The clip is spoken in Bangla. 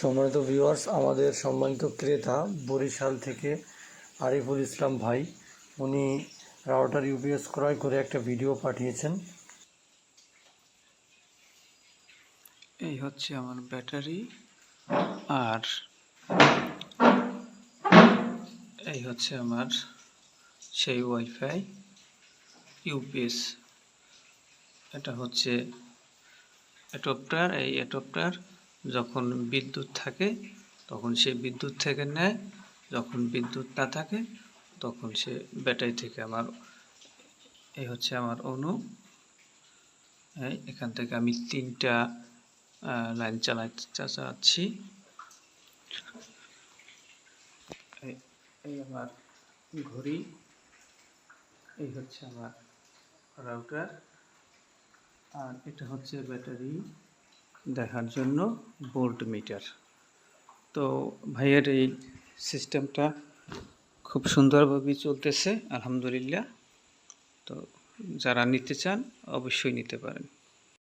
সম্মানিত ভিউয়ার্স আমাদের সম্মানিত ক্রেতা বরিশাল থেকে আরিফুল ইসলাম ভাই। উনি রাউটার ইউপিএস ক্রয় করে একটা ভিডিও পাঠিয়েছেন। এই হচ্ছে আমার ব্যাটারি আর এই হচ্ছে আমার সেই ওয়াইফাই ইউপিএস এটা হচ্ছে অ্যাডপ্টার এই অ্যাডপ্টার যখন বিদ্যুৎ থাকে, তখন সে বিদ্যুৎ থেকে নেয়। যখন বিদ্যুৎ না থাকে, তখন সে ব্যাটারি থেকে আমার, এই হচ্ছে আমার অনু। এই, এখান থেকে আমি তিনটা লাইন চালাতে চালাচ্ছি এই- এই আমার ঘড়ি, এই হচ্ছে আমার রাউটার আর এটা হচ্ছে ব্যাটারি। দেখার জন্য ভোল্ট মিটার। তো ভাইয়ের এই সিস্টেমটা খুব সুন্দরভাবেই চলতেছে, আলহামদুলিল্লাহ। তো যারা নিতে চান, অবশ্যই নিতে পারেন।